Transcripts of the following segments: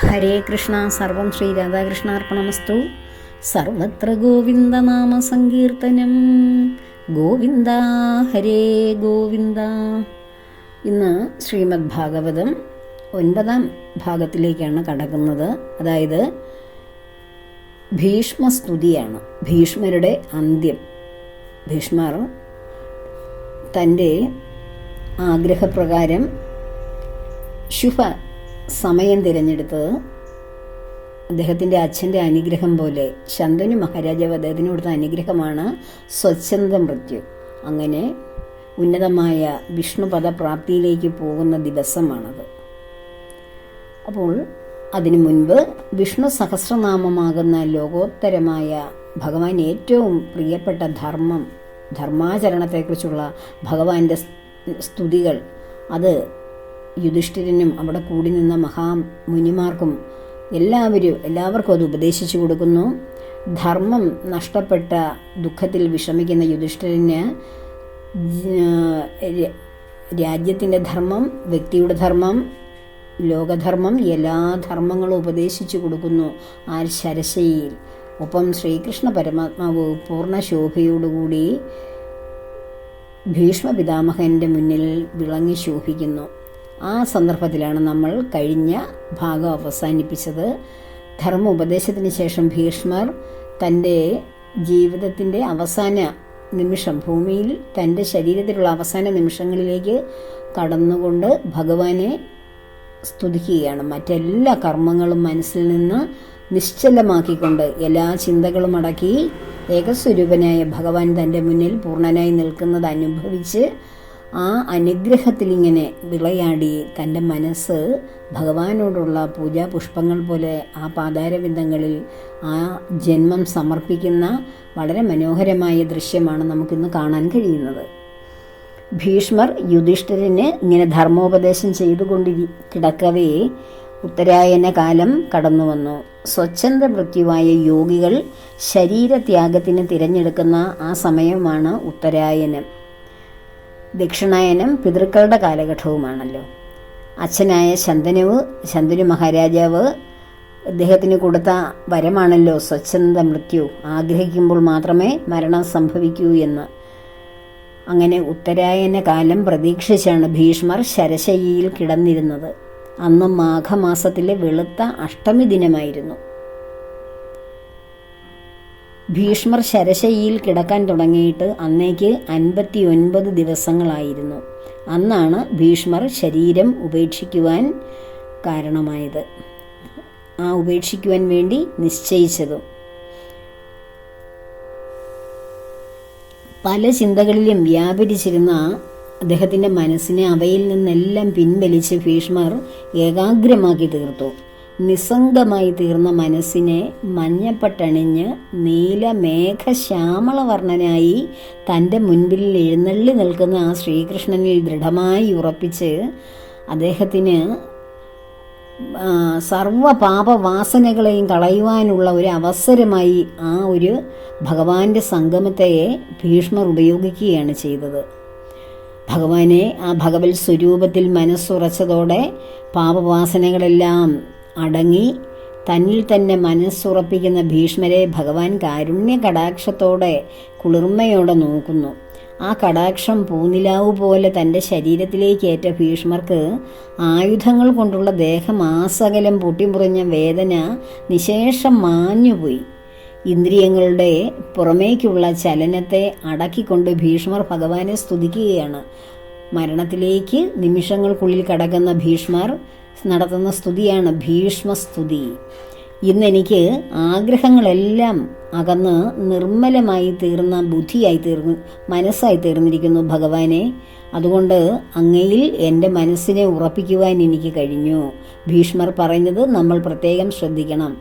ഹരേ കൃഷ്ണ സർവം ശ്രീ രാധാകൃഷ്ണാർപ്പണമസ്തു. സർവത്ര ഗോവിന്ദനാമ സങ്കീർത്തനം. ഗോവിന്ദ ഹരേ ഗോവിന്ദ. ഇന്ന് ശ്രീമദ് ഭാഗവതം ഒൻപതാം ഭാഗത്തിലേക്കാണ് കടക്കുന്നത്. അതായത് ഭീഷ്മസ്തുതിയാണ് ഭീഷ്മരുടെ അന്ത്യം. ഭീഷ്മർ തന്റെ ആഗ്രഹപ്രകാരം ശുഭ സമയം തിരഞ്ഞെടുത്തത് അദ്ദേഹത്തിന്റെ അച്ഛന്റെ അനുഗ്രഹം പോലെ ശന്തനു മഹാരാജാവ് അദ്ദേഹത്തിന് കൊടുത്ത അനുഗ്രഹമാണ് സ്വച്ഛന്ത മൃത്യു. അങ്ങനെ ഉന്നതമായ വിഷ്ണുപദ പ്രാപ്തിയിലേക്ക് പോകുന്ന ദിവസമാണത്. അപ്പോൾ അതിനു മുൻപ് വിഷ്ണു സഹസ്രനാമമാകുന്ന ലോകോത്തരമായ ഭഗവാൻ ഏറ്റവും പ്രിയപ്പെട്ട ധർമ്മം ധർമാചരണത്തെക്കുറിച്ചുള്ള ഭഗവാന്റെ സ്തുതികൾ അത് യുധിഷ്ഠിരനും അവിടെ കൂടി നിന്ന മഹാമുനിമാർക്കും എല്ലാവരും എല്ലാവർക്കും അത് ഉപദേശിച്ചു കൊടുക്കുന്നു. ധർമ്മം നഷ്ടപ്പെട്ട ദുഃഖത്തിൽ വിഷമിക്കുന്ന യുധിഷ്ഠിരന് രാജ്യത്തിന്റെ ധർമ്മം വ്യക്തിയുടെ ധർമ്മം ലോകധർമ്മം എല്ലാ ധർമ്മങ്ങളും ഉപദേശിച്ചു കൊടുക്കുന്നു ആ ശരശയിൽ. ഒപ്പം ശ്രീകൃഷ്ണ പരമാത്മാവ് പൂർണ ശോഭയോടുകൂടി ഭീഷ്മ പിതാമഹന്റെ മുന്നിൽ വിളങ്ങി ശോഭിക്കുന്നു. ആ സന്ദർഭത്തിലാണ് നമ്മൾ കഴിഞ്ഞ ഭാഗം അവസാനിപ്പിച്ചത്. ധർമ്മ ഉപദേശത്തിന് ശേഷം ഭീഷ്മർ തന്റെ ജീവിതത്തിന്റെ അവസാന നിമിഷം ഭൂമിയിൽ തന്റെ ശരീരത്തിലുള്ള അവസാന നിമിഷങ്ങളിലേക്ക് കടന്നുകൊണ്ട് ഭഗവാനെ സ്തുതിക്കുകയാണ്. മറ്റെല്ലാ കർമ്മങ്ങളും മനസ്സിൽ നിന്ന് നിശ്ചലമാക്കിക്കൊണ്ട് എല്ലാ ചിന്തകളും അടക്കി ഏകസ്വരൂപനായ ഭഗവാൻ തന്റെ മുന്നിൽ പൂർണനായി നിൽക്കുന്നത് അനുഭവിച്ച് ആ അനുഗ്രഹത്തിൽ ഇങ്ങനെ വിളയാടി തന്റെ മനസ്സ് ഭഗവാനോടുള്ള പൂജാ പുഷ്പങ്ങൾ പോലെ ആ പാതാരവിന്ദങ്ങളിൽ ആ ജന്മം സമർപ്പിക്കുന്ന വളരെ മനോഹരമായ ദൃശ്യമാണ് നമുക്കിന്ന് കാണാൻ കഴിയുന്നത്. ഭീഷ്മർ യുധിഷ്ഠിരന് ഇങ്ങനെ ധർമ്മോപദേശം ചെയ്തുകൊണ്ടി കിടക്കവേ ഉത്തരായന കാലം കടന്നു വന്നു സ്വച്ഛന്ത മൃത്യുവായ യോഗികൾ ശരീരത്യാഗത്തിന് തിരഞ്ഞെടുക്കുന്ന ആ സമയമാണ് ഉത്തരായനം. ദക്ഷിണായനം പിതൃക്കളുടെ കാലഘട്ടവുമാണല്ലോ. അച്ഛനായ ശന്തനുവ് ശന്തനു മഹാരാജാവ് അദ്ദേഹത്തിന് കൊടുത്ത വരമാണല്ലോ സ്വച്ഛന്ത മൃത്യു. ആഗ്രഹിക്കുമ്പോൾ മാത്രമേ മരണം സംഭവിക്കൂ എന്ന്. അങ്ങനെ ഉത്തരായന കാലം പ്രതീക്ഷിച്ചാണ് ഭീഷ്മർ ശരശയ്യയിൽ കിടന്നിരുന്നത്. അന്ന് മാഘമാസത്തിലെ വെളുത്ത അഷ്ടമി ദിനമായിരുന്നു. ഭീഷ്മർ ശരശയിൽ കിടക്കാൻ തുടങ്ങിയിട്ട് അന്നേക്ക് അൻപത്തി ഒൻപത് ദിവസങ്ങളായിരുന്നു. അന്നാണ് ഭീഷ്മർ ശരീരം ഉപേക്ഷിക്കുവാൻ കാരണമായത്. ആ ഉപേക്ഷിക്കുവാൻ വേണ്ടി നിശ്ചയിച്ചതും. പല ചിന്തകളിലും വ്യാപരിച്ചിരുന്ന അദ്ദേഹത്തിന്റെ മനസ്സിനെ അവയിൽ നിന്നെല്ലാം പിൻവലിച്ച് ഭീഷ്മർ ഏകാഗ്രമാക്കി തീർത്തു. നിസ്സംഗമായി തീർന്ന മനസ്സിനെ മഞ്ഞപ്പട്ടണിഞ്ഞ് നീലമേഘ ശ്യാമളവർണനായി തന്റെ മുൻപിൽ എഴുന്നള്ളി നിൽക്കുന്ന ആ ശ്രീകൃഷ്ണനിൽ ദൃഢമായി ഉറപ്പിച്ച് അദ്ദേഹത്തിന് സർവ പാപവാസനകളെയും കളയുവാനുള്ള ഒരു അവസരമായി ആ ഒരു ഭഗവാന്റെ സംഗമത്തെ ഭീഷ്മർ ഉപയോഗിക്കുകയാണ് ചെയ്തത്. ഭഗവാനെ ആ ഭഗവത് സ്വരൂപത്തിൽ മനസ്സുറച്ചതോടെ പാപവാസനകളെല്ലാം അടങ്ങി തന്നിൽ തന്നെ മനസ്സുറപ്പിക്കുന്ന ഭീഷ്മരെ ഭഗവാൻ കാരുണ്യ കടാക്ഷത്തോടെ കുളിർമയോടെ നോക്കുന്നു. ആ കടാക്ഷം പൂനിലാവ് പോലെ തന്റെ ശരീരത്തിലേക്ക് ഏറ്റ ഭീഷ്മർക്ക് ആയുധങ്ങൾ കൊണ്ടുള്ള ദേഹം ആസകലം പൊട്ടിമുറിഞ്ഞ വേദന നിശേഷം മാഞ്ഞുപോയി ഇന്ദ്രിയങ്ങളുടെ പുറമേക്കുള്ള ചലനത്തെ അടക്കിക്കൊണ്ട് ഭീഷ്മർ ഭഗവാനെ സ്തുതിക്കുകയാണ്. മരണത്തിലേക്ക് നിമിഷങ്ങൾക്കുള്ളിൽ കടക്കുന്ന ഭീഷ്മർ നടത്തുന്ന സ്തുതിയാണ് ഭീഷ്മസ്തുതി. ഇന്നെനിക്ക് ആഗ്രഹങ്ങളെല്ലാം അകന്ന് നിർമ്മലമായി തീർന്ന ബുദ്ധിയായി തീർന്നു മനസ്സായി തീർന്നിരിക്കുന്നു ഭഗവാനെ. അതുകൊണ്ട് അങ്ങയിൽ എന്റെ മനസ്സിനെ ഉറപ്പിക്കുവാൻ എനിക്ക് കഴിഞ്ഞു. ഭീഷ്മർ പറഞ്ഞത് നമ്മൾ പ്രത്യേകം ശ്രദ്ധിക്കണം.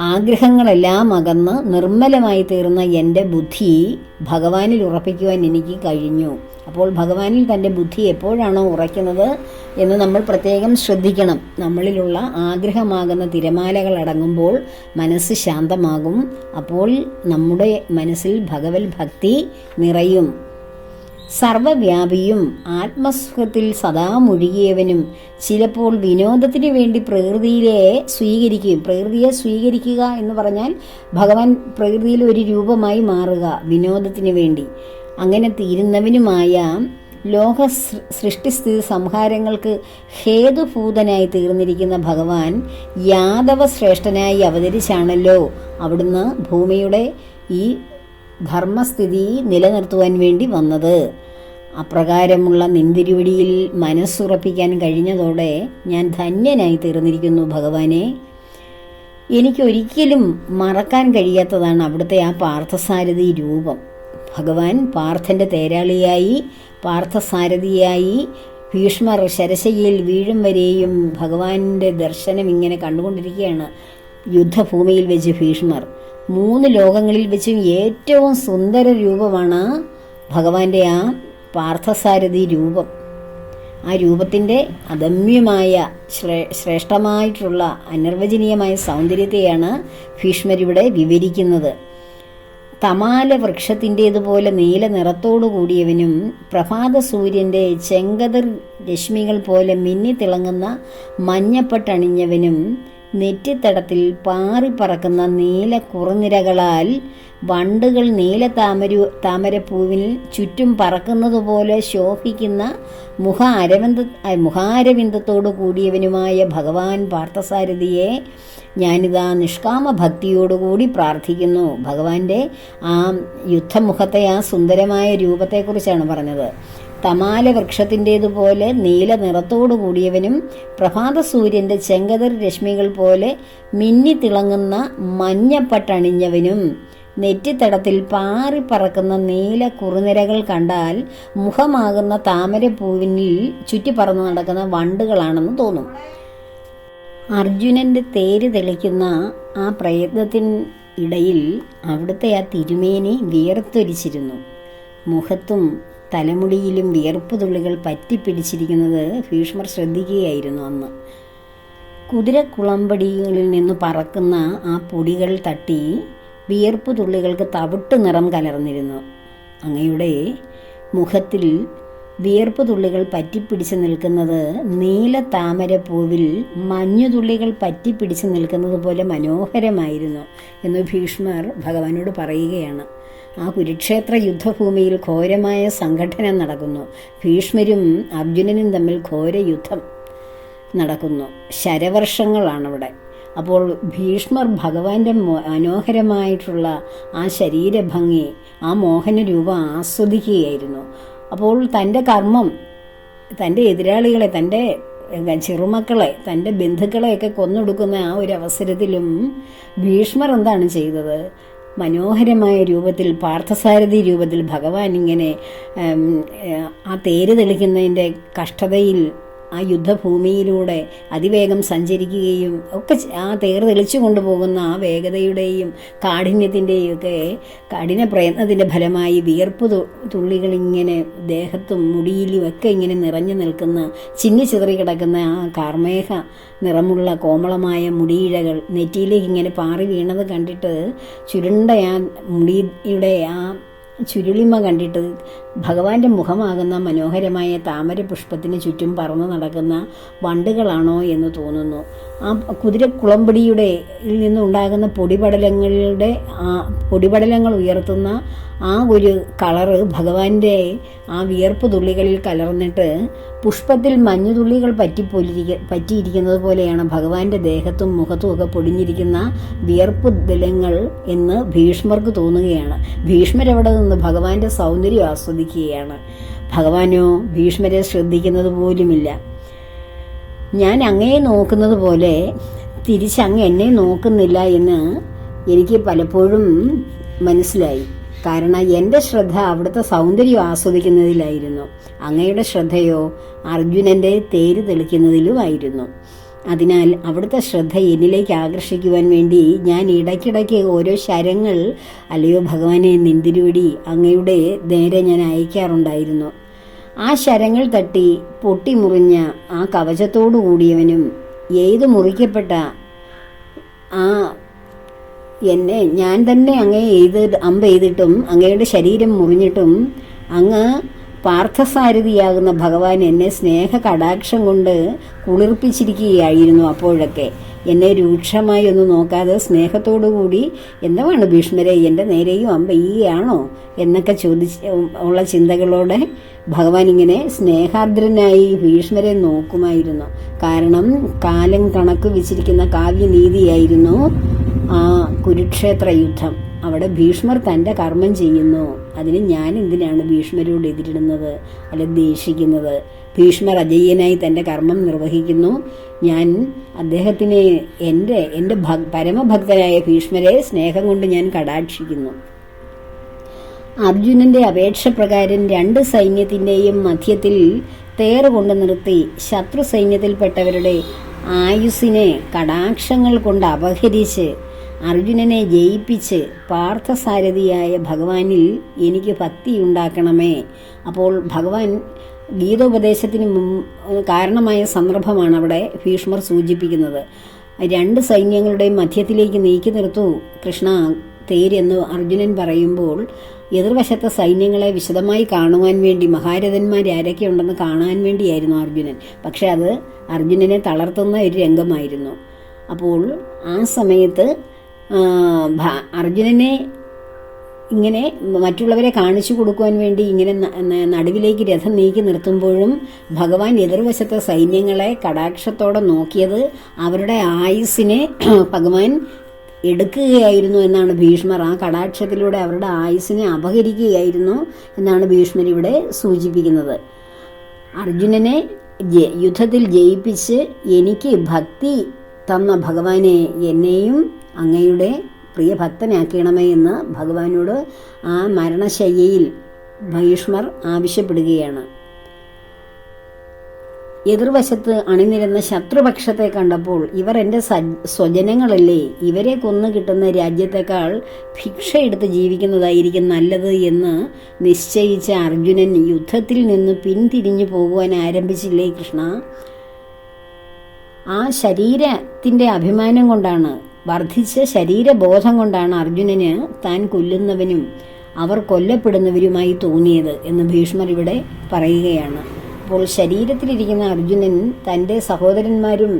ആഗ്രഹങ്ങളെല്ലാം അകന്ന് നിർമ്മലമായി തീർന്ന എന്റെ ബുദ്ധി ഭഗവാനിൽ ഉറപ്പിക്കുവാൻ എനിക്ക് കഴിഞ്ഞു. അപ്പോൾ ഭഗവാനിൽ തന്റെ ബുദ്ധി എപ്പോഴാണോ ഉറയ്ക്കുന്നത് എന്ന് നമ്മൾ പ്രത്യേകം ശ്രദ്ധിക്കണം. നമ്മളിലുള്ള ആഗ്രഹമാകുന്ന തിരമാലകൾ അടങ്ങുമ്പോൾ മനസ്സ് ശാന്തമാകും. അപ്പോൾ നമ്മുടെ മനസ്സിൽ ഭഗവത് ഭക്തി നിറയും. സർവവ്യാപിയും ആത്മസുഖത്തിൽ സദാ മുഴുകിയവനും ചിലപ്പോൾ വിനോദത്തിന് വേണ്ടി പ്രകൃതിയിലെ സ്വീകരിക്കുകയും പ്രകൃതിയെ സ്വീകരിക്കുക എന്ന് പറഞ്ഞാൽ ഭഗവാൻ പ്രകൃതിയിൽ ഒരു രൂപമായി മാറുക വിനോദത്തിന് വേണ്ടി. അങ്ങനെ തീരുന്നവനുമായ ലോക സൃഷ്ടിസ്ഥിതി സംഹാരങ്ങൾക്ക് ഹേതുഭൂതനായി തീർന്നിരിക്കുന്ന ഭഗവാൻ യാദവ ശ്രേഷ്ഠനായി അവതരിച്ചാണല്ലോ അവിടുന്ന് ഭൂമിയുടെ ഈ ധർമ്മസ്ഥിതി നിലനിർത്തുവാൻ വേണ്ടി വന്നത്. അപ്രകാരമുള്ള നിന്തിരിവിടിയിൽ മനസ്സുറപ്പിക്കാൻ കഴിഞ്ഞതോടെ ഞാൻ ധന്യനായി തീർന്നിരിക്കുന്നു ഭഗവാനെ. എനിക്കൊരിക്കലും മറക്കാൻ കഴിയാത്തതാണ് അവിടുത്തെ ആ പാർത്ഥസാരഥി രൂപം. ഭഗവാൻ പാർത്ഥന്റെ തേരാളിയായി പാർത്ഥസാരഥിയായി ഭീഷ്മർ ശരശയിൽ വീഴും വരെയും ഭഗവാന്റെ ദർശനം ഇങ്ങനെ കണ്ടുകൊണ്ടിരിക്കുകയാണ് യുദ്ധഭൂമിയിൽ വെച്ച് ഭീഷ്മർ. മൂന്ന് ലോകങ്ങളിൽ വെച്ചും ഏറ്റവും സുന്ദര രൂപമാണ് ഭഗവാന്റെ ആ പാർത്ഥസാരഥി രൂപം. ആ രൂപത്തിന്റെ അദമ്യമായ ശ്രേ ശ്രേഷ്ഠമായിട്ടുള്ള അനിർവചനീയമായ സൗന്ദര്യത്തെയാണ് ഭീഷ്മരിവിടെ വിവരിക്കുന്നത്. തമാല വൃക്ഷത്തിന്റേതുപോലെ നീല നിറത്തോടു കൂടിയവനും പ്രഭാത സൂര്യന്റെ ചെങ്കതിർ രശ്മികൾ പോലെ മിന്നി തിളങ്ങുന്ന മഞ്ഞപ്പട്ടണിഞ്ഞവനും നെറ്റിത്തടത്തിൽ പാറിപ്പറക്കുന്ന നീല കുറുനിരകളാൽ വണ്ടുകൾ നീല താമരു താമരപ്പൂവിൽ ചുറ്റും പറക്കുന്നതുപോലെ ശോഭിക്കുന്ന മുഖ അരവിന്ദ മുഖാരവിന്ദത്തോടു കൂടിയവനുമായ ഭഗവാൻ പാർത്ഥസാരഥിയെ ഞാനിതാ നിഷ്കാമ ഭക്തിയോടുകൂടി പ്രാർത്ഥിക്കുന്നു. ഭഗവാന്റെ ആ യുദ്ധമുഖത്തെ ആ സുന്ദരമായ രൂപത്തെക്കുറിച്ചാണ് പറഞ്ഞത്. തമാല വൃക്ഷത്തിന്റേതുപോലെ നീല നിറത്തോടു കൂടിയവനും പ്രഭാത സൂര്യന്റെ ചെങ്കതിർ രശ്മികൾ പോലെ മിന്നി തിളങ്ങുന്ന മഞ്ഞപ്പട്ടണിഞ്ഞവനും നെറ്റിത്തടത്തിൽ പാറിപ്പറക്കുന്ന നീല കുറുനിരകൾ കണ്ടാൽ മുഖമാകുന്ന താമരപ്പൂവിനിൽ ചുറ്റിപ്പറന്ന് നടക്കുന്ന വണ്ടുകളാണെന്ന് തോന്നും. അർജുനന്റെ തേര് തെളിക്കുന്ന ആ പ്രയത്നത്തിൻ ഇടയിൽ അവിടുത്തെ ആ തിരുമേനി വിയർത്തൊരിച്ചിരുന്നു. മുഖത്തും തലമുടിയിലും വിയർപ്പ് തുള്ളികൾ പറ്റിപ്പിടിച്ചിരിക്കുന്നത് ഭീഷ്മർ ശ്രദ്ധിക്കുകയായിരുന്നു അന്ന്. കുതിരക്കുളമ്പടികളിൽ നിന്ന് പറക്കുന്ന ആ പൊടികൾ തട്ടി വിയർപ്പ് തുള്ളികൾക്ക് തവിട്ട് നിറം കലർന്നിരുന്നു. അങ്ങയുടെ മുഖത്തിൽ വിയർപ്പ് തുള്ളികൾ പറ്റിപ്പിടിച്ച് നിൽക്കുന്നത് നീല താമരപ്പൂവിൽ മഞ്ഞുതുള്ളികൾ പറ്റിപ്പിടിച്ച് നിൽക്കുന്നത് പോലെ മനോഹരമായിരുന്നു എന്ന് ഭീഷ്മർ ഭഗവാനോട് പറയുകയാണ്. ആ കുരുക്ഷേത്ര യുദ്ധഭൂമിയിൽ ഘോരമായ സംഘടന നടക്കുന്നു. ഭീഷ്മരും അർജുനനും തമ്മിൽ ഘോര യുദ്ധം നടക്കുന്നു. ശരവർഷങ്ങളാണ് അപ്പോൾ ഭീഷ്മർ ഭഗവാന്റെ മനോഹരമായിട്ടുള്ള ആ ശരീരഭംഗി ആ മോഹന രൂപം ആസ്വദിക്കുകയായിരുന്നു. അപ്പോൾ തന്റെ കർമ്മം തന്റെ എതിരാളികളെ തന്റെ ചെറുമക്കളെ തന്റെ ബന്ധുക്കളെയൊക്കെ കൊന്നൊടുക്കുന്ന ആ ഒരു അവസരത്തിലും ഭീഷ്മർ എന്താണ് ചെയ്തത്? മനോഹരമായ രൂപത്തിൽ പാർത്ഥസാരഥി രൂപത്തിൽ ഭഗവാൻ ഇങ്ങനെ ആ തേര് തെളിക്കുന്നതിന്റെ കഷ്ടതയിൽ ആ യുദ്ധഭൂമിയിലൂടെ അതിവേഗം സഞ്ചരിക്കുകയും ഒക്കെ ആ തേർ തെളിച്ചു കൊണ്ടുപോകുന്ന ആ വേഗതയുടെയും കാഠിന്യത്തിന്റെയും ഒക്കെ കഠിന പ്രയത്നത്തിന്റെ ഫലമായി വിയർപ്പ് തുള്ളികളിങ്ങനെ ദേഹത്തും മുടിയിലും ഒക്കെ ഇങ്ങനെ നിറഞ്ഞു നിൽക്കുന്ന ചിന്നി ചിതറി കിടക്കുന്ന ആ കാർമേഘ നിറമുള്ള കോമളമായ മുടിയിഴകൾ നെറ്റിയിലേക്ക് ഇങ്ങനെ പാറി വീണത് കണ്ടിട്ട് ചുരുണ്ട ആ മുടിയുടെ ആ ചുരുളിമ കണ്ടിട്ട് ഭഗവാന്റെ മുഖമാകുന്ന മനോഹരമായ താമര പുഷ്പത്തിന് ചുറ്റും പറന്നു നടക്കുന്ന വണ്ടുകളാണോ എന്ന് തോന്നുന്നു. ആ കുതിരക്കുളമ്പടിയുടെ നിന്നുണ്ടാകുന്ന പൊടിപടലങ്ങളുടെ ആ പൊടിപടലങ്ങൾ ഉയർത്തുന്ന ആ ഒരു കളറ് ഭഗവാന്റെ ആ വിയർപ്പ് തുള്ളികളിൽ കലർന്നിട്ട് പുഷ്പത്തിൽ മഞ്ഞുതുള്ളികൾ പറ്റിപ്പോലിരിക്ക പറ്റിയിരിക്കുന്നത് പോലെയാണ് ഭഗവാന്റെ ദേഹത്തും മുഖത്തും ഒക്കെ പൊടിഞ്ഞിരിക്കുന്ന വിയർപ്പ് ദലങ്ങൾ എന്ന് ഭീഷ്മർക്ക് തോന്നുകയാണ്. ഭീഷ്മരവിടെ നിന്ന്? ഭഗവാന്റെ സൗന്ദര്യം ആസ്വദിക്കുകയാണ് ഭഗവാനോ ഭീഷ്മരെ ശ്രദ്ധിക്കുന്നത് പോലുമില്ല. ഞാൻ അങ്ങയെ നോക്കുന്നത് പോലെ തിരിച്ചങ്ങ് എന്നെ നോക്കുന്നില്ല എന്ന് എനിക്ക് പലപ്പോഴും മനസ്സിലായി. കാരണം എന്റെ ശ്രദ്ധ അവിടുത്തെ സൗന്ദര്യം ആസ്വദിക്കുന്നതിലായിരുന്നു. അങ്ങയുടെ ശ്രദ്ധയോ അർജുനന്റെ തേര് തെളിക്കുന്നതിലുമായിരുന്നു. അതിനാൽ അവിടുത്തെ ശ്രദ്ധ എന്നിലേക്ക് ആകർഷിക്കുവാൻ വേണ്ടി ഞാൻ ഇടയ്ക്കിടയ്ക്ക് ഓരോ ശരങ്ങൾ അല്ലയോ ഭഗവാനെ നിന്തിരുവടി അങ്ങയുടെ നേരെ ഞാൻ അയക്കാറുണ്ടായിരുന്നു. ആ ശരങ്ങൾ തട്ടി പൊട്ടിമുറിഞ്ഞ ആ കവചത്തോടു കൂടിയവനും ഏത് മുറിക്കപ്പെട്ട ആ എന്നെ ഞാൻ തന്നെ അങ്ങേ എഴുതി അമ്പ് ചെയ്തിട്ടും അങ്ങയുടെ ശരീരം മുറിഞ്ഞിട്ടും അങ്ങ് പാർത്ഥസാരഥിയാകുന്ന ഭഗവാൻ എന്നെ സ്നേഹ കടാക്ഷം കൊണ്ട് കുളിർപ്പിച്ചിരിക്കുകയായിരുന്നു അപ്പോഴൊക്കെ. എന്നെ രൂക്ഷമായി ഒന്നും നോക്കാതെ സ്നേഹത്തോടുകൂടി എന്താണ് ഭീഷ്മരെ എന്റെ നേരെയും അമ്പ ഈയാണോ? എന്നൊക്കെ ചോദിച്ച് ഉള്ള ചിന്തകളോടെ ഭഗവാൻ ഇങ്ങനെ സ്നേഹാർദ്രനായി ഭീഷ്മരെ നോക്കുമായിരുന്നു. കാരണം കാലം കണക്ക് വെച്ചിരിക്കുന്ന കാവ്യനീതിയായിരുന്നു ആ കുരുക്ഷേത്ര യുദ്ധം അവിടെ ഭീഷ്മർ തന്റെ കർമ്മം ചെയ്യുന്നു. അതിന് ഞാൻ എന്തിനാണ് ഭീഷ്മരോട് എതിരിടുന്നത്? അല്ലെ ദേഷിക്കുന്നത്? ഭീഷ്മർ അജയ്യനായി തന്റെ കർമ്മം നിർവഹിക്കുന്നു. ഞാൻ അദ്ദേഹത്തിനെ എന്റെ എന്റെ ഭ പരമഭക്തനായ ഭീഷ്മരെ സ്നേഹം കൊണ്ട് ഞാൻ കടാക്ഷിക്കുന്നു. അർജുനന്റെ അപേക്ഷ പ്രകാരം രണ്ട് സൈന്യത്തിന്റെയും മധ്യത്തിൽ തേർ കൊണ്ട് നിർത്തി ശത്രു സൈന്യത്തിൽപ്പെട്ടവരുടെ ആയുസ്സിനെ കടാക്ഷങ്ങൾ കൊണ്ട് അപഹരിച്ച് അർജുനനെ ജയിപ്പിച്ച് പാർത്ഥസാരഥിയായ ഭഗവാനിൽ എനിക്ക് ഭക്തി ഉണ്ടാക്കണമേ. അപ്പോൾ ഭഗവാൻ ഗീതോപദേശത്തിന് കാരണമായ സന്ദർഭമാണ് അവിടെ ഭീഷ്മർ സൂചിപ്പിക്കുന്നത്. രണ്ട് സൈന്യങ്ങളുടെയും മധ്യത്തിലേക്ക് നീക്കി നിർത്തു കൃഷ്ണ തേരെന്ന് അർജുനൻ പറയുമ്പോൾ എതിർവശത്തെ സൈന്യങ്ങളെ വിശദമായി കാണുവാൻ വേണ്ടി മഹാരഥന്മാർ ആരൊക്കെ ഉണ്ടെന്ന് കാണാൻ വേണ്ടിയായിരുന്നു അർജുനൻ. പക്ഷെ അത് അർജുനനെ തളർത്തുന്ന ഒരു രംഗമായിരുന്നു. അപ്പോൾ ആ സമയത്ത് അർജുനനെ ഇങ്ങനെ മറ്റുള്ളവരെ കാണിച്ചു കൊടുക്കുവാൻ വേണ്ടി ഇങ്ങനെ നടുവിലേക്ക് രഥം നീക്കി നിർത്തുമ്പോഴും ഭഗവാൻ എതിർവശത്തെ സൈന്യങ്ങളെ കടാക്ഷത്തോടെ നോക്കിയത് അവരുടെ ആയുസ്സിനെ ഭഗവാൻ എടുക്കുകയായിരുന്നു എന്നാണ് ഭീഷ്മർ. ആ കടാക്ഷത്തിലൂടെ അവരുടെ ആയുസ്സിനെ അപഹരിക്കുകയായിരുന്നു എന്നാണ് ഭീഷ്മർ ഇവിടെ സൂചിപ്പിക്കുന്നത്. അർജുനനെ യുദ്ധത്തിൽ ജയിപ്പിച്ച് എനിക്ക് ഭക്തി തന്ന ഭഗവാനെ എന്നെയും അങ്ങയുടെ പ്രിയ ഭക്തനാക്കണമേ എന്ന് ഭഗവാനോട് ആ മരണശയ്യയിൽ ഭീഷ്മർ ആവശ്യപ്പെടുകയാണ്. എതിർവശത്ത് അണിനിരുന്ന ശത്രുപക്ഷത്തെ കണ്ടപ്പോൾ ഇവർ എന്റെ സ്വജനങ്ങളല്ലേ ഇവരെ കൊന്നു കിട്ടുന്ന രാജ്യത്തെക്കാൾ ഭിക്ഷയെടുത്ത് ജീവിക്കുന്നതായിരിക്കും നല്ലത് എന്ന് നിശ്ചയിച്ച അർജുനൻ യുദ്ധത്തിൽ നിന്ന് പിന്തിരിഞ്ഞു പോകുവാൻ ആരംഭിച്ചില്ലേ കൃഷ്ണ? ആ ശരീരത്തിന്റെ അഭിമാനം കൊണ്ടാണ് വർദ്ധിച്ച ശരീരബോധം കൊണ്ടാണ് അർജുനന് താൻ കൊല്ലുന്നവനും അവർ കൊല്ലപ്പെടുന്നവരുമായി തോന്നിയത് എന്ന് ഭീഷ്മർ ഇവിടെ പറയുകയാണ്. അപ്പോൾ ശരീരത്തിലിരിക്കുന്ന അർജുനൻ തന്റെ സഹോദരന്മാരും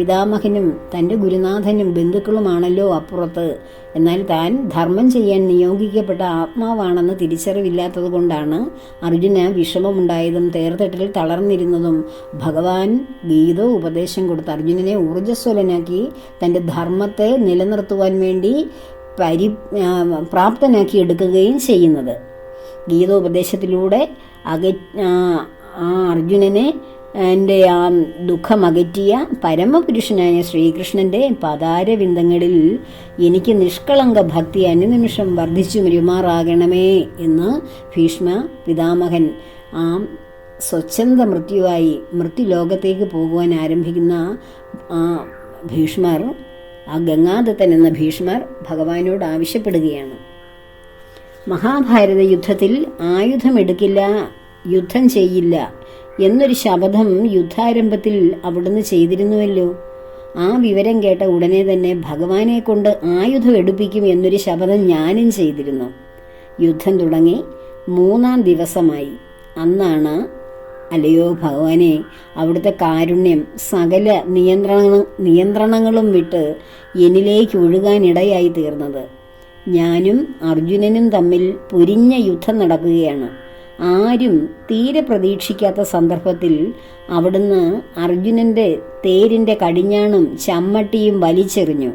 പിതാമഹനും തന്റെ ഗുരുനാഥനും ബന്ധുക്കളുമാണല്ലോ അപ്പുറത്ത്. എന്നാൽ താൻ ധർമ്മം ചെയ്യാൻ നിയോഗിക്കപ്പെട്ട ആത്മാവാണെന്ന് തിരിച്ചറിവില്ലാത്തത് കൊണ്ടാണ് അർജുന വിഷമമുണ്ടായതും തേർത്തട്ടിൽ തളർന്നിരുന്നതും. ഭഗവാൻ ഗീത ഉപദേശം കൊടുത്ത് അർജുനനെ ഊർജസ്വലനാക്കി തന്റെ ധർമ്മത്തെ നിലനിർത്തുവാൻ വേണ്ടി പരി പ്രാപ്തനാക്കി എടുക്കുകയും ചെയ്യുന്നത്. ഗീതോപദേശത്തിലൂടെ അക ആ അർജുനനെ എന്റെ ആ ദുഃഖമകറ്റിയ പരമപുരുഷനായ ശ്രീകൃഷ്ണന്റെ പതാരവിന്ദങ്ങളിൽ എനിക്ക് നിഷ്കളങ്ക ഭക്തി അനുനിമിഷം വർദ്ധിച്ചു മരുമാറാകണമേ എന്ന് ഭീഷ്മ പിതാമഹൻ ആ സ്വച്ഛന്ത മൃത്യുവായി മൃത്യുലോകത്തേക്ക് പോകുവാൻ ആരംഭിക്കുന്ന ആ ഭീഷ്മർ ആ ഗംഗാദത്തൻ എന്ന ഭീഷ്മർ ഭഗവാനോട് ആവശ്യപ്പെടുകയാണ്. മഹാഭാരത യുദ്ധത്തിൽ ആയുധമെടുക്കില്ല യുദ്ധം ചെയ്യില്ല എന്നൊരു ശപഥം യുദ്ധാരംഭത്തിൽ അവിടുന്ന് ചെയ്തിരുന്നുവല്ലോ. ആ വിവരം കേട്ട ഉടനെ തന്നെ ഭഗവാനെ കൊണ്ട് ആയുധം എടുപ്പിക്കും എന്നൊരു ശപഥം ഞാനും ചെയ്തിരുന്നു. യുദ്ധം തുടങ്ങി മൂന്നാം ദിവസമായി. അന്നാണ് അല്ലയോ ഭഗവാനെ അവിടുത്തെ കാരുണ്യം സകല നിയന്ത്രണ നിയന്ത്രണങ്ങളും വിട്ട് എന്നിലേക്ക് ഒഴുകാനിടയായി തീർന്നത്. ഞാനും അർജുനനും തമ്മിൽ പൊരിഞ്ഞ യുദ്ധം നടക്കുകയാണ്. ആരും തീരെ പ്രതീക്ഷിക്കാത്ത സന്ദർഭത്തിൽ അവിടുന്ന് അർജുനന്റെ തേരിന്റെ കടിഞ്ഞാണും ചമ്മട്ടിയും വലിച്ചെറിഞ്ഞു.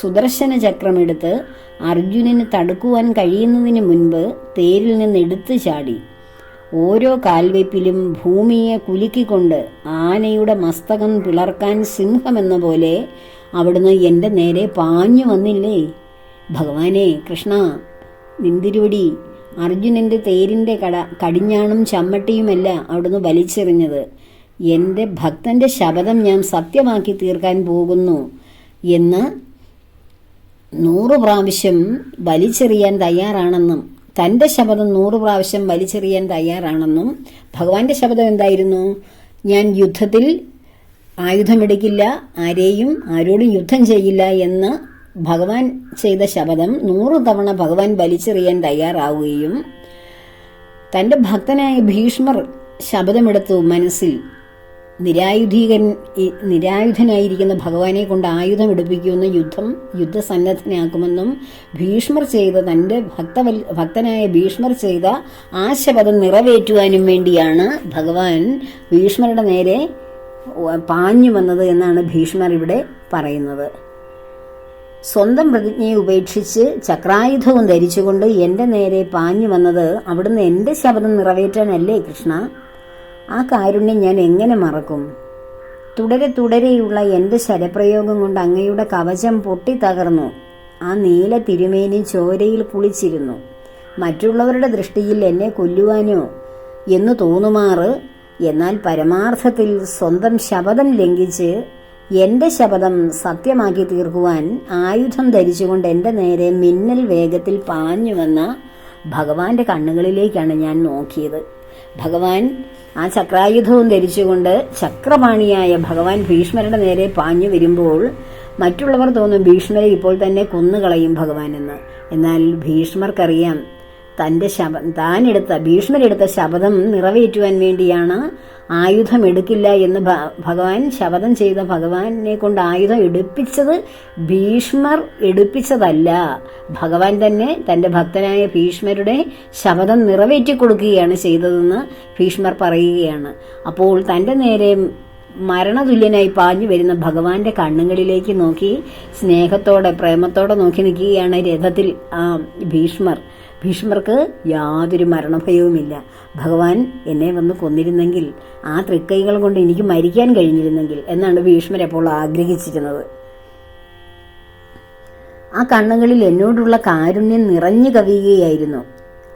സുദർശന ചക്രമെടുത്ത് അർജുനന് തടുക്കുവാൻ കഴിയുന്നതിന് മുൻപ് തേരിൽ നിന്ന് എടുത്തു ചാടി. ഓരോ കാൽവെപ്പിലും ഭൂമിയെ കുലുക്കിക്കൊണ്ട് ആനയുടെ മസ്തകം പിളർക്കാൻ സിംഹമെന്ന പോലെ അവിടുന്ന് എന്റെ നേരെ പാഞ്ഞു വന്നില്ലേ? ഭഗവാനെ കൃഷ്ണ നിന്തിരുവടി അർജുനന്റെ തേരിന്റെ കട കടിഞ്ഞാണും ചമ്മട്ടിയുമല്ല അവിടുന്ന് വലിച്ചെറിഞ്ഞത്. എന്റെ ഭക്തന്റെ ശപഥം ഞാൻ സത്യമാക്കി തീർക്കാൻ പോകുന്നു എന്ന് നൂറ് പ്രാവശ്യം വലിച്ചെറിയാൻ തയ്യാറാണെന്നും തന്റെ ശബദം നൂറ് പ്രാവശ്യം വലിച്ചെറിയാൻ തയ്യാറാണെന്നും ഭഗവാന്റെ ശബദം എന്തായിരുന്നു? ഞാൻ യുദ്ധത്തിൽ ആയുധമെടുക്കില്ല ആരെയും ആരോടും യുദ്ധം ചെയ്യില്ല എന്ന് ഭഗവാൻ ചെയ്ത ശപഥം നൂറു തവണ ഭഗവാൻ വലിച്ചെറിയാൻ തയ്യാറാവുകയും തന്റെ ഭക്തനായ ഭീഷ്മർ ശപഥമെടുത്തു മനസ്സിൽ നിരായുധീകൻ നിരായുധനായിരിക്കുന്ന ഭഗവാനെ കൊണ്ട് ആയുധം എടുപ്പിക്കുമെന്ന് യുദ്ധം യുദ്ധസന്നദ്ധനാക്കുമെന്നും ഭീഷ്മർ ചെയ്ത തന്റെ ഭക്തവൽ ഭക്തനായ ഭീഷ്മർ ചെയ്ത ആ ശപഥം നിറവേറ്റുവാനും വേണ്ടിയാണ് ഭഗവാൻ ഭീഷ്മരുടെ നേരെ പാഞ്ഞു വന്നത് എന്നാണ് ഭീഷ്മർ ഇവിടെ പറയുന്നത്. സ്വന്തം പ്രതിജ്ഞയെ ഉപേക്ഷിച്ച് ചക്രായുധവും ധരിച്ചുകൊണ്ട് എന്റെ നേരെ പാഞ്ഞു വന്നത് അവിടുന്ന് എന്റെ ശബ്ദം നിറവേറ്റാനല്ലേ കൃഷ്ണ? ആ കാരുണ്യം ഞാൻ എങ്ങനെ മറക്കും? തുടരെ തുടരെയുള്ള എന്റെ ശരപ്രയോഗം കൊണ്ട് അങ്ങയുടെ കവചം പൊട്ടിത്തകർന്നു ആ നീല തിരുമേനി ചോരയിൽ കുളിച്ചിരുന്നു. മറ്റുള്ളവരുടെ ദൃഷ്ടിയിൽ എന്നെ കൊല്ലുവാനോ എന്ന് തോന്നുമാറ്. എന്നാൽ പരമാർത്ഥത്തിൽ സ്വന്തം ശപഥം ലംഘിച്ച് എന്റെ ശപഥം സത്യമാക്കി തീർക്കുവാൻ ആയുധം ധരിച്ചുകൊണ്ട് എന്റെ നേരെ മിന്നൽ വേഗത്തിൽ പാഞ്ഞു വന്ന ഭഗവാന്റെ കണ്ണുകളിലേക്കാണ് ഞാൻ നോക്കിയത്. ഭഗവാൻ ആ ചക്രായുധവും ധരിച്ചുകൊണ്ട് ചക്രപാണിയായ ഭഗവാൻ ഭീഷ്മരുടെ നേരെ പാഞ്ഞു വരുമ്പോൾ മറ്റുള്ളവർ തോന്നും ഭീഷ്മരെ ഇപ്പോൾ തന്നെ കൊന്നുകളയും ഭഗവാൻ എന്ന് എന്നാൽ ഭീഷ്മർക്കറിയാം തന്റെ ശബ താനെടുത്ത ഭീഷ്മരെടുത്ത ശപഥം നിറവേറ്റുവാൻ വേണ്ടിയാണ് ആയുധം എടുക്കില്ല എന്ന് ഭഗവാൻ ശപഥം ചെയ്ത ഭഗവാനെ കൊണ്ട് ആയുധം എടുപ്പിച്ചത് ഭീഷ്മർ എടുപ്പിച്ചതല്ല. ഭഗവാൻ തന്നെ തന്റെ ഭക്തനായ ഭീഷ്മരുടെ ശപഥം നിറവേറ്റി കൊടുക്കുകയാണ് ചെയ്തതെന്ന് ഭീഷ്മർ പറയുകയാണ്. അപ്പോൾ തന്റെ നേരെ മരണതുല്യനായി പാഞ്ഞു വരുന്ന ഭഗവാന്റെ കണ്ണുകളിലേക്ക് നോക്കി സ്നേഹത്തോടെ പ്രേമത്തോടെ നോക്കി നിൽക്കുകയാണ് രഥത്തിൽ ഭീഷ്മർ. ഭീഷ്മർക്ക് യാതൊരു മരണഭയവുമില്ല. ഭഗവാൻ എന്നെ വന്ന് കൊന്നിരുന്നെങ്കിൽ ആ തൃക്കൈകൾ കൊണ്ട് എനിക്ക് മരിക്കാൻ കഴിഞ്ഞിരുന്നെങ്കിൽ എന്നാണ് ഭീഷ്മർ അപ്പോൾ ആഗ്രഹിച്ചിരുന്നത്. ആ കണ്ണുകളിൽ എന്നോടുള്ള കാരുണ്യം നിറഞ്ഞു കവിയുകയായിരുന്നു.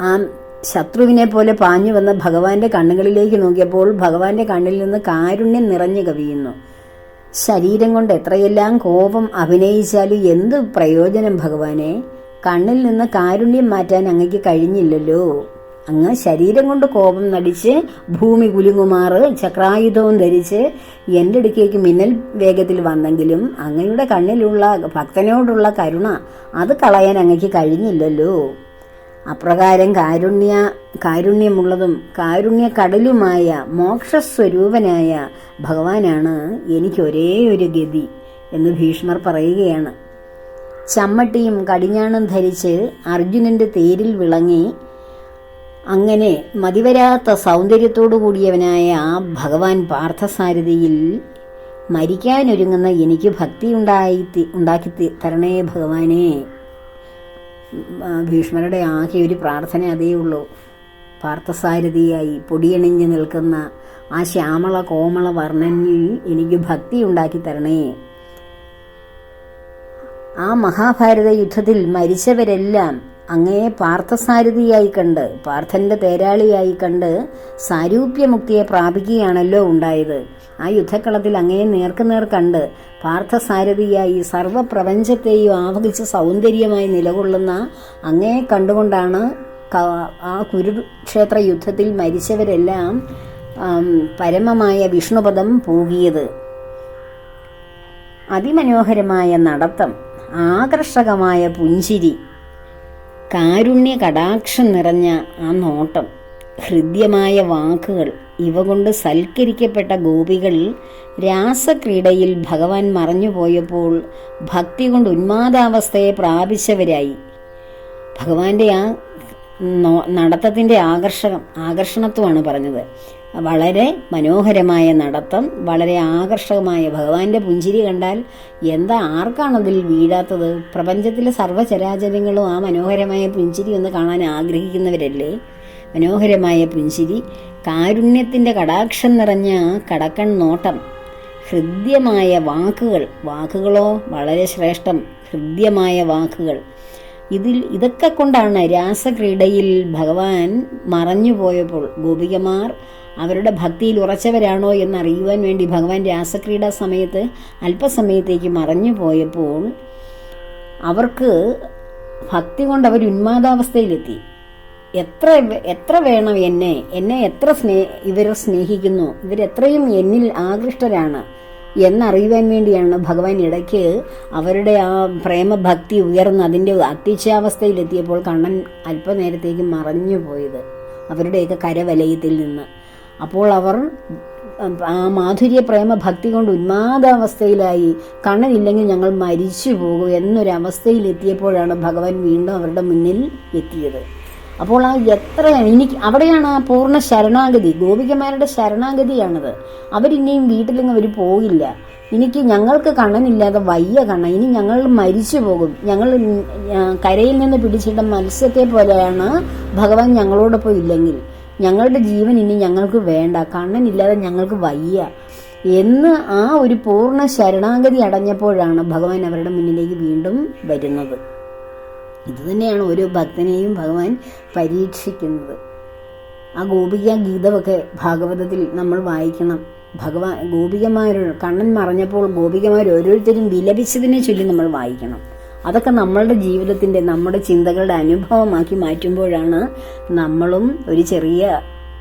ആ ശത്രുവിനെ പോലെ പാഞ്ഞു വന്ന ഭഗവാന്റെ കണ്ണുകളിലേക്ക് നോക്കിയപ്പോൾ ഭഗവാന്റെ കണ്ണിൽ നിന്ന് കാരുണ്യം നിറഞ്ഞു കവിയുന്നു. ശരീരം കൊണ്ട് എത്രയെല്ലാം കോപം അഭിനയിച്ചാലും എന്ത് പ്രയോജനം ഭഗവാനെ? കണ്ണിൽ നിന്ന് കാരുണ്യം മാറ്റാൻ അങ്ങയ്ക്ക് കഴിഞ്ഞില്ലല്ലോ. അങ്ങ് ശരീരം കൊണ്ട് കോപം നടിച്ച് ഭൂമി കുലുങ്ങുമാറ് ചക്രായുധവും ധരിച്ച് എന്റെ അടുക്കേക്ക് മിന്നൽ വേഗത്തിൽ വന്നെങ്കിലും അങ്ങയുടെ കണ്ണിലുള്ള ഭക്തനോടുള്ള കരുണ അത് കളയാൻ അങ്ങയ്ക്ക് കഴിഞ്ഞില്ലല്ലോ. അപ്രകാരം കാരുണ്യ കാരുണ്യമുള്ളതും കാരുണ്യ കടലുമായ മോക്ഷസ്വരൂപനായ ഭഗവാനാണ് എനിക്ക് ഒരേ ഒരു ഗതി എന്ന് ഭീഷ്മർ പറയുകയാണ്. ചമ്മട്ടിയും കടിഞ്ഞാണും ധരിച്ച് അർജുനന്റെ തേരിൽ വിളങ്ങി അങ്ങനെ മതിവരാത്ത സൗന്ദര്യത്തോടു കൂടിയവനായ ആ ഭഗവാൻ പാർത്ഥസാരഥിയിൽ മരിക്കാനൊരുങ്ങുന്ന എനിക്ക് ഭക്തി ഉണ്ടായി ഉണ്ടാക്കി തരണേ ഭഗവാനെ. ഭീഷ്മരുടെ ആകെ ഒരു പ്രാർത്ഥന അതേ ഉള്ളൂ. പാർത്ഥസാരഥിയായി പൊടിയണിഞ്ഞ് നിൽക്കുന്ന ആ ശ്യാമള കോമള വർണനിൽ എനിക്ക് ഭക്തി ഉണ്ടാക്കി തരണേ. ആ മഹാഭാരത യുദ്ധത്തിൽ മരിച്ചവരെല്ലാം അങ്ങയെ പാർത്ഥസാരഥിയായി കണ്ട് പാർത്ഥന്റെ തേരാളിയായി കണ്ട് സാരൂപ്യമുക്തിയെ പ്രാപിക്കുകയാണല്ലോ ഉണ്ടായത്. ആ യുദ്ധക്കളത്തിൽ അങ്ങയെ നേർക്കുനേർ കണ്ട് പാർത്ഥസാരഥിയായി സർവപ്രപഞ്ചത്തെയും ആവഹിച്ച് സൗന്ദര്യമായി നിലകൊള്ളുന്ന അങ്ങയെ കണ്ടുകൊണ്ടാണ് ആ കുരുക്ഷേത്ര യുദ്ധത്തിൽ മരിച്ചവരെല്ലാം പരമമായ വിഷ്ണുപദം പൂകിയത്. അതിമനോഹരമായ നടത്തം. ആകർഷകമായ പുഞ്ചിരി. കാരുണ്യ കടാക്ഷം നിറഞ്ഞ ആ നോട്ടം ഹൃദ്യമായ വാക്കുകൾ ഇവ കൊണ്ട് സൽക്കരിക്കപ്പെട്ട ഗോപികൾ രാസക്രീഡയിൽ ഭഗവാൻ മറഞ്ഞുപോയപ്പോൾ ഭക്തി കൊണ്ട് ഉന്മാദാവസ്ഥയെ പ്രാപിച്ചവരായി. ഭഗവാന്റെ ആ നടത്തത്തിന്റെ ആകർഷകം ആകർഷണത്വമാണ് പറഞ്ഞത്. വളരെ മനോഹരമായ നടത്തം വളരെ ആകർഷകമായ. ഭഗവാന്റെ പുഞ്ചിരി കണ്ടാൽ എന്താ ആർക്കാണതിൽ വീഴാത്തത്? പ്രപഞ്ചത്തിലെ സർവചരാചരങ്ങളും ആ മനോഹരമായ പുഞ്ചിരി ഒന്ന് കാണാൻ ആഗ്രഹിക്കുന്നവരല്ലേ? മനോഹരമായ പുഞ്ചിരി കാരുണ്യത്തിന്റെ കടാക്ഷം നിറഞ്ഞ കടക്കൺ നോട്ടം ഹൃദ്യമായ വാക്കുകൾ. വാക്കുകളോ വളരെ ശ്രേഷ്ഠം ഹൃദ്യമായ വാക്കുകൾ. ഇതിൽ ഇതൊക്കെ കൊണ്ടാണ് രാസക്രീഡയിൽ ഭഗവാൻ മറഞ്ഞുപോയപ്പോൾ ഗോപികമാർ അവരുടെ ഭക്തിയിൽ ഉറച്ചവരാണോ എന്നറിയുവാൻ വേണ്ടി ഭഗവാൻ രാസക്രീഡ സമയത്ത് അല്പസമയത്തേക്ക് മറഞ്ഞു പോയപ്പോൾ അവർക്ക് ഭക്തി കൊണ്ട് അവർ ഉന്മാദാവസ്ഥയിലെത്തി. എത്ര എത്ര വേണം എന്നെ? എന്നെ എത്ര സ്നേ ഇവർ സ്നേഹിക്കുന്നു? ഇവരെത്രയും എന്നിൽ ആകൃഷ്ടരാണ് എന്നറിയുവാൻ വേണ്ടിയാണ് ഭഗവാൻ ഇടയ്ക്ക് അവരുടെ ആ പ്രേമഭക്തി ഉയർന്ന് അതിന്റെ അത്യക്ഷാവസ്ഥയിലെത്തിയപ്പോൾ കണ്ണൻ അല്പനേരത്തേക്ക് മറഞ്ഞു പോയത്. അവരുടെയൊക്കെ കരവലയത്തിൽ നിന്ന്. അപ്പോൾ അവർ ആ മാധുര്യ പ്രേമ ഭക്തി കൊണ്ട് ഉന്മാദാവസ്ഥയിലായി കണ്ണനില്ലെങ്കിൽ ഞങ്ങൾ മരിച്ചു പോകും എന്നൊരവസ്ഥയിൽ എത്തിയപ്പോഴാണ് ഭഗവാൻ വീണ്ടും അവരുടെ മുന്നിൽ എത്തിയത്. അപ്പോൾ ആ എത്ര എനിക്ക് അവിടെയാണ് ആ പൂർണ ശരണാഗതി ഗോപികമാരുടെ ശരണാഗതിയാണത്. അവരിനിയും വീട്ടിലിങ്ങ് അവർ പോകില്ല. എനിക്ക് ഞങ്ങൾക്ക് കണ്ണനില്ലാതെ വയ്യ കണ്ണ ഇനി ഞങ്ങൾ മരിച്ചു പോകും. ഞങ്ങൾ കരയിൽ നിന്ന് പിടിച്ചിട്ട മത്സ്യത്തെ പോലെയാണ് ഭഗവാൻ ഞങ്ങളോടൊപ്പം ഇല്ലെങ്കിൽ. ഞങ്ങളുടെ ജീവൻ ഇനി ഞങ്ങൾക്ക് വേണ്ട. കണ്ണനില്ലാതെ ഞങ്ങൾക്ക് വയ്യ. എന്ന് ആ ഒരു പൂർണ ശരണാഗതി അടഞ്ഞപ്പോഴാണ് ഭഗവാൻ അവരുടെ മുന്നിലേക്ക് വീണ്ടും വരുന്നത്. ഇതുതന്നെയാണ് ഓരോ ഭക്തനെയും ഭഗവാൻ പരീക്ഷിക്കുന്നത്. ആ ഗോപിക ഗീതമൊക്കെ ഭാഗവതത്തിൽ നമ്മൾ വായിക്കണം. ഭഗവാൻ ഗോപികമാരോട് കണ്ണൻ മറഞ്ഞപ്പോൾ ഗോപികമാർ ഓരോരുത്തരും വിലപിച്ചതിനെ ചൊല്ലി നമ്മൾ വായിക്കണം. അതൊക്കെ നമ്മളുടെ ജീവിതത്തിന്റെ നമ്മുടെ ചിന്തകളുടെ അനുഭവമാക്കി മാറ്റുമ്പോഴാണ് നമ്മളും ഒരു ചെറിയ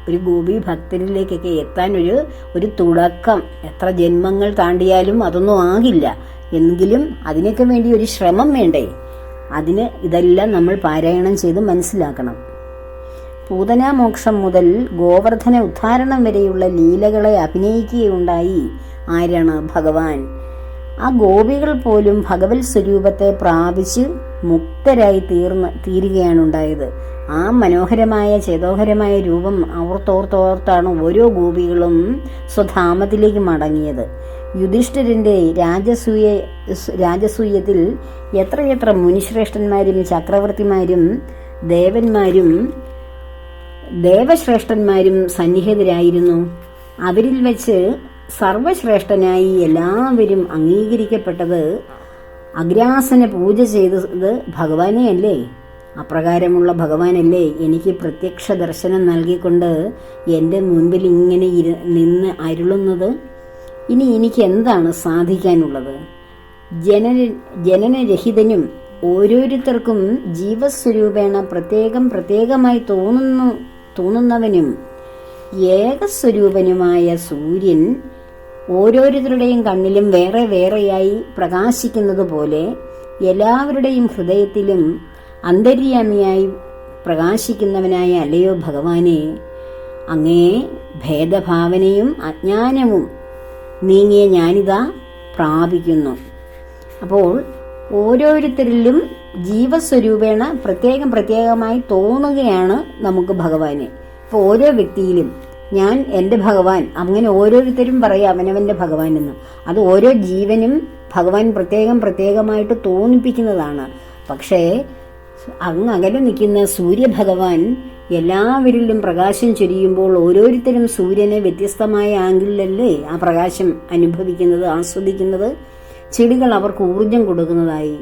ഒരു ഗോപി ഭക്തരിലേക്കൊക്കെ എത്താൻ ഒരു ഒരു തുടക്കം. എത്ര ജന്മങ്ങൾ താണ്ടിയാലും അതൊന്നും ആകില്ല. എങ്കിലും അതിനൊക്കെ വേണ്ടി ഒരു ശ്രമം വേണ്ടേ? അതിന് ഇതെല്ലാം നമ്മൾ പാരായണം ചെയ്ത് മനസ്സിലാക്കണം. പൂതനാമോക്ഷം മുതൽ ഗോവർദ്ധന ഉദ്ധാരണം വരെയുള്ള ലീലകളെ അഭിനയിക്കുകയുണ്ടായി ആരാണ് ഭഗവാൻ? ആ ഗോപികൾ പോലും ഭഗവത് സ്വരൂപത്തെ പ്രാപിച്ച് മുക്തരായി തീർന്ന് തീരുകയാണുണ്ടായത് ആ മനോഹരമായ ചേതോഹരമായ രൂപം ഓർത്തോർത്തോർത്താണ് ഓരോ ഗോപികളും സ്വധാമത്തിലേക്ക് മടങ്ങിയത്. യുധിഷ്ഠിരന്റെ രാജസൂയ രാജസൂയത്തിൽ എത്രയെത്ര മുനിശ്രേഷ്ഠന്മാരും ചക്രവർത്തിമാരും ദേവന്മാരും ദേവശ്രേഷ്ഠന്മാരും സന്നിഹിതരായിരുന്നു. അവരിൽ വെച്ച് സർവശ്രേഷ്ഠനായി എല്ലാവരും അംഗീകരിക്കപ്പെട്ടത് അഗ്രാസന പൂജ ചെയ്തത് ഭഗവാനെയല്ലേ? അപ്രകാരമുള്ള ഭഗവാനല്ലേ എനിക്ക് പ്രത്യക്ഷ ദർശനം നൽകിക്കൊണ്ട് എന്റെ മുൻപിൽ ഇങ്ങനെ ഇരു നിന്ന് അരുളുന്നത്? ഇനി എനിക്ക് എന്താണ് സാധിക്കാനുള്ളത്? ജനന ജനനരഹിതനും ഓരോരുത്തർക്കും ജീവസ്വരൂപേണ പ്രത്യേകം പ്രത്യേകമായി തോന്നുന്നു തോന്നുന്നവനും ഏകസ്വരൂപനുമായ സൂര്യൻ ഓരോരുത്തരുടെയും കണ്ണിലും വേറെ വേറെയായി പ്രകാശിക്കുന്നത് പോലെ എല്ലാവരുടെയും ഹൃദയത്തിലും അന്തര്യാമിയായി പ്രകാശിക്കുന്നവനായ അല്ലയോ ഭഗവാനെ അങ്ങേ ഭേദഭാവനയും അജ്ഞാനവും നീങ്ങിയ ഞാനിതാ പ്രാപിക്കുന്നു. അപ്പോൾ ഓരോരുത്തരിലും ജീവസ്വരൂപേണ പ്രത്യേകം പ്രത്യേകമായി തോന്നുകയാണ് നമുക്ക് ഭഗവാനെ. അപ്പോൾ ഓരോ വ്യക്തിയിലും ഞാൻ എന്റെ ഭഗവാൻ. അങ്ങനെ ഓരോരുത്തരും പറയും അവനവന്റെ ഭഗവാൻ എന്ന്. അത് ഓരോ ജീവനും ഭഗവാൻ പ്രത്യേകം പ്രത്യേകമായിട്ട് തോന്നിപ്പിക്കുന്നതാണ്. പക്ഷേ അങ്ങ് അകലെ നിൽക്കുന്ന സൂര്യഭഗവാൻ എല്ലാവരിലും പ്രകാശം ചൊരിയുമ്പോൾ ഓരോരുത്തരും സൂര്യനെ വ്യത്യസ്തമായ ആംഗിളിലല്ലേ ആ പ്രകാശം അനുഭവിക്കുന്നത് ആസ്വദിക്കുന്നത്? ചെടികൾ അവർക്ക് ഊർജം കൊടുക്കുന്നതായി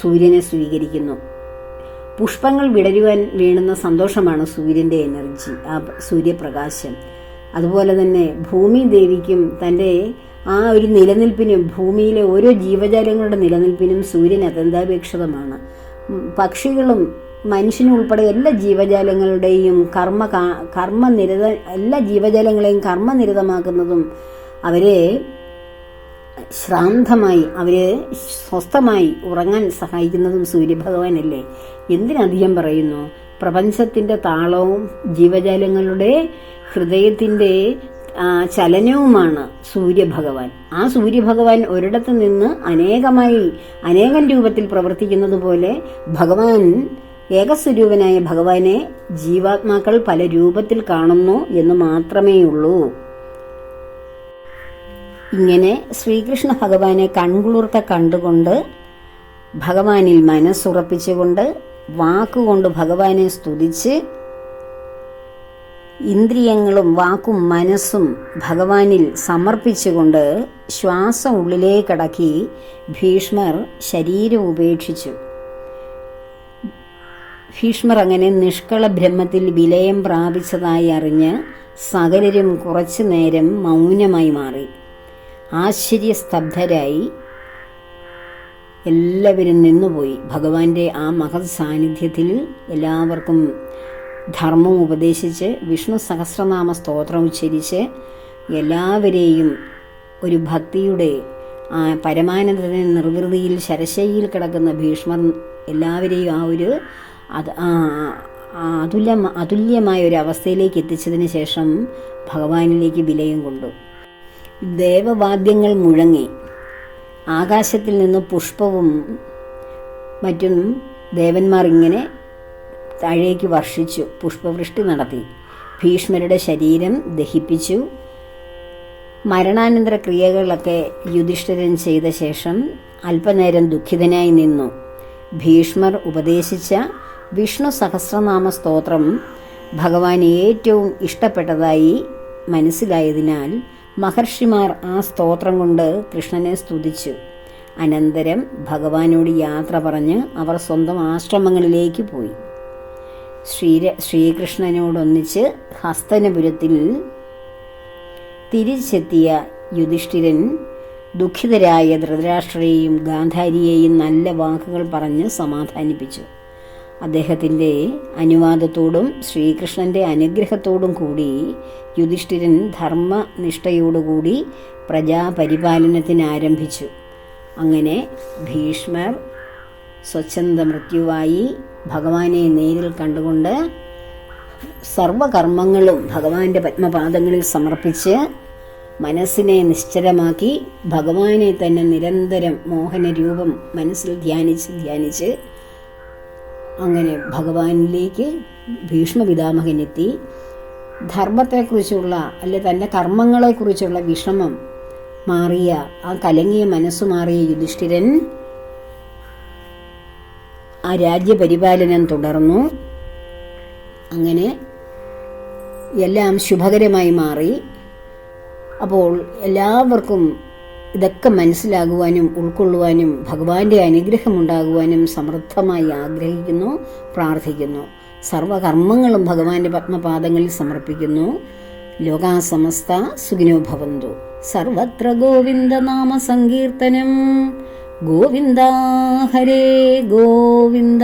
സൂര്യനെ സ്വീകരിക്കുന്നു. പുഷ്പങ്ങൾ വിടരുവാൻ വീണുന്ന സന്തോഷമാണ് സൂര്യന്റെ എനർജി ആ സൂര്യപ്രകാശം. അതുപോലെ തന്നെ ഭൂമി ദേവിക്കും തന്റെ ആ ഒരു നിലനിൽപ്പിനും ഭൂമിയിലെ ഓരോ ജീവജാലങ്ങളുടെ നിലനിൽപ്പിനും സൂര്യൻ അത്യന്താപേക്ഷിതമാണ്. പക്ഷികളും മനുഷ്യനും ഉൾപ്പെടെ എല്ലാ ജീവജാലങ്ങളുടെയും കർമ്മ കർമ്മനിരത എല്ലാ ജീവജാലങ്ങളെയും കർമ്മനിരതമാക്കുന്നതും അവരെ ശ്രാന്തമായി അവരെ സ്വസ്ഥമായി ഉറങ്ങാൻ സഹായിക്കുന്നതും സൂര്യഭഗവാനല്ലേ? എന്തിനധികം പറയുന്നു? പ്രപഞ്ചത്തിന്റെ താളവും ജീവജാലങ്ങളുടെ ഹൃദയത്തിന്റെ ചലനവുമാണ് സൂര്യഭഗവാൻ. ആ സൂര്യഭഗവാൻ ഒരിടത്ത് നിന്ന് അനേകമായി അനേകം രൂപത്തിൽ പ്രവർത്തിക്കുന്നത് പോലെ ഭഗവാൻ ഏകസ്വരൂപനായ ഭഗവാനെ ജീവാത്മാക്കൾ പല രൂപത്തിൽ കാണുന്നു എന്ന് മാത്രമേ ഉള്ളൂ. ഇങ്ങനെ ശ്രീകൃഷ്ണ ഭഗവാനെ കൺകുളിർക്ക കണ്ടുകൊണ്ട് ഭഗവാനിൽ മനസ്സുറപ്പിച്ചുകൊണ്ട് വാക്കുകൊണ്ട് ഭഗവാനെ സ്തുതിച്ച് ഇന്ദ്രിയങ്ങളും വാക്കും മനസ്സും ഭഗവാനിൽ സമർപ്പിച്ചുകൊണ്ട് ശ്വാസം ഉള്ളിലേക്കടക്കി ഭീഷ്മർ ശരീരം ഉപേക്ഷിച്ചു. ഭീഷ്മർ അങ്ങനെ നിഷ്കള ബ്രഹ്മത്തിൽ വിലയം പ്രാപിച്ചതായി അറിഞ്ഞ് സകലരും കുറച്ചു നേരം മൗനമായി മാറി. ആശ്ചര്യസ്തബ്ധരായി. എല്ലാവരും നിന്നുപോയി. ഭഗവാന്റെ ആ മഹത് സാന്നിധ്യത്തിൽ എല്ലാവർക്കും ധർമ്മം ഉപദേശിച്ച് വിഷ്ണു സഹസ്രനാമ സ്തോത്രം ഉച്ചരിച്ച് എല്ലാവരെയും ഒരു ഭക്തിയുടെ ആ പരമാനന്ദ നിർവൃതിയിൽ ശരശയിൽ കിടക്കുന്ന ഭീഷ്മർ എല്ലാവരെയും ആ ഒരു അത് അതുല്യ അതുല്യമായ ഒരു അവസ്ഥയിലേക്ക് എത്തിച്ചതിന് ശേഷം ഭഗവാനിലേക്ക് വിലയും കൊണ്ടു. ദേവവാദ്യങ്ങൾ മുഴങ്ങി. ആകാശത്തിൽ നിന്ന് പുഷ്പവും മറ്റും ദേവന്മാർ ഇങ്ങനെ താഴേക്ക് വർഷിച്ചു പുഷ്പവൃഷ്ടി നടത്തി. ഭീഷ്മരുടെ ശരീരം ദഹിപ്പിച്ചു. മരണാനന്തര ക്രിയകളൊക്കെ യുധിഷ്ഠിരൻ ചെയ്ത ശേഷം അല്പനേരം ദുഃഖിതനായി നിന്നു. ഭീഷ്മർ ഉപദേശിച്ച വിഷ്ണു സഹസ്രനാമ സ്തോത്രം ഭഗവാൻ ഏറ്റവും ഇഷ്ടപ്പെട്ടതായി മനസ്സിലായതിനാൽ മഹർഷിമാർ ആ സ്തോത്രം കൊണ്ട് കൃഷ്ണനെ സ്തുതിച്ചു. അനന്തരം ഭഗവാനോട് യാത്ര പറഞ്ഞ് അവർ സ്വന്തം ആശ്രമങ്ങളിലേക്ക് പോയി. ശ്രീര ശ്രീകൃഷ്ണനോടൊന്നിച്ച് ഹസ്തനപുരത്തിൽ തിരിച്ചെത്തിയ യുധിഷ്ഠിരൻ ദുഃഖിതരായ ധൃതരാഷ്ട്രയെയും ഗാന്ധാരിയെയും നല്ല വാക്കുകൾ പറഞ്ഞ് സമാധാനിപ്പിച്ചു. അദ്ദേഹത്തിന്റെ അനുവാദത്തോടും ശ്രീകൃഷ്ണന്റെ അനുഗ്രഹത്തോടും കൂടി യുധിഷ്ഠിരൻ ധർമ്മനിഷ്ഠയോടുകൂടി പ്രജാപരിപാലനത്തിന് ആരംഭിച്ചു അങ്ങനെ ഭീഷ്മർ സ്വച്ഛന്ത മൃത്യുവായി ഭഗവാനെ നേരിൽ കണ്ടുകൊണ്ട് സർവകർമ്മങ്ങളും ഭഗവാന്റെ പത്മപാദങ്ങളിൽ സമർപ്പിച്ച് മനസ്സിനെ നിശ്ചലമാക്കി ഭഗവാനെ തന്നെ നിരന്തരം മോഹന രൂപം മനസ്സിൽ ധ്യാനിച്ച് ധ്യാനിച്ച് അങ്ങനെ ഭഗവാനിലേക്ക് ഭീഷ്മ പിതാമഹനെത്തി ധർമ്മത്തെക്കുറിച്ചുള്ള അല്ലെ തന്റെ കർമ്മങ്ങളെക്കുറിച്ചുള്ള വിഷമം മാറിയ ആ കലങ്ങിയ മനസ്സു മാറിയ യുധിഷ്ഠിരൻ ആ രാജ്യപരിപാലനം തുടർന്നു. അങ്ങനെ എല്ലാം ശുഭകരമായി മാറി. അപ്പോൾ എല്ലാവർക്കും ഇതൊക്കെ മനസ്സിലാകുവാനും ഉൾക്കൊള്ളുവാനും ഭഗവാന്റെ അനുഗ്രഹം ഉണ്ടാകുവാനും സമൃദ്ധമായി ആഗ്രഹിക്കുന്നു പ്രാർത്ഥിക്കുന്നു. സർവകർമ്മങ്ങളും ഭഗവാന്റെ പത്മപാദങ്ങളിൽ സമർപ്പിക്കുന്നു. ലോകാസമസ്ത സുഖിനോ ഭവന്തു. സർവത്ര ഗോവിന്ദ നാമ സങ്കീർത്തനം ഗോവിന്ദ ഹരേ ഗോവിന്ദ.